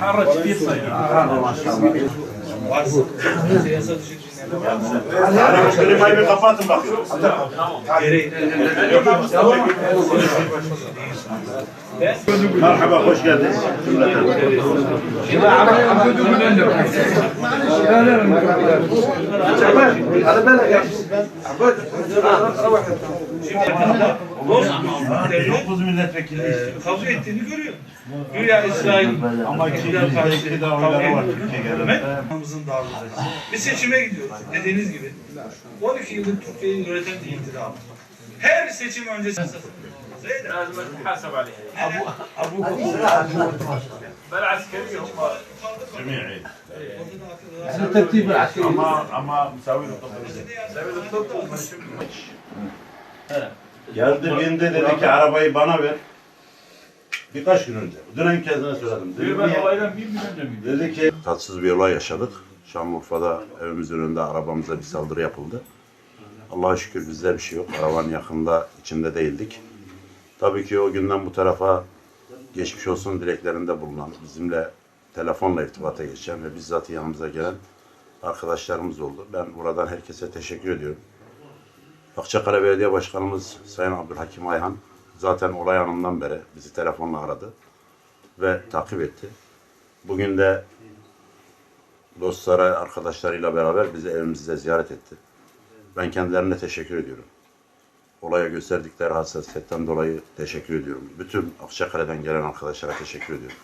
حرج كثير yani şöyle kaybı kapatın bak. Merhaba, hoş geldiniz. Dokuz milletvekili kabul ettiğini görüyor. Güya İsrail ama iktidar karşıtı kavga ediyor. Biz seçime gidiyoruz dediğiniz gibi. 12 yıllık Türkiye'yi yöneten bir iktidar. Her seçim öncesi Zeyda. لازم تحاسب عليها Abu بل عسكريه هم Cemiyet. الترتيب العسكري Ama ama müsavir Geldi bindi dedi ki arabayı bana ver. Birkaç gün önce. Dün kendine söyledim. Dedi, niye? olaydan bir gün önce miydi? Dedi ki tatsız bir olay yaşadık. Şanlıurfa'da evimizin önünde arabamıza bir saldırı yapıldı. Allah'a şükür bizde bir şey yok. Arabanın yakında içinde değildik. Tabii ki o günden bu tarafa geçmiş olsun dileklerinde bulunan, bizimle telefonla irtibata geçen ve bizzat yanımıza gelen arkadaşlarımız oldu. Ben buradan herkese teşekkür ediyorum. Akçakale Belediye Başkanımız Sayın Abdülhakim Ayhan zaten olay anından beri bizi telefonla aradı ve takip etti. Bugün de dostları, arkadaşlarıyla beraber bizi evimizde ziyaret etti. Ben kendilerine teşekkür ediyorum. Olaya gösterdikleri hassasiyetten dolayı teşekkür ediyorum. Bütün Akçakale'den gelen arkadaşlara teşekkür ediyorum.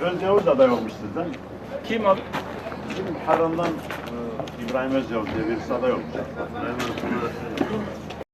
Önce Yavuz aday olmuş sizden. Kim abi? Kim Haran'dan e, İbrahim Özyavuz diye birisi aday olmuş.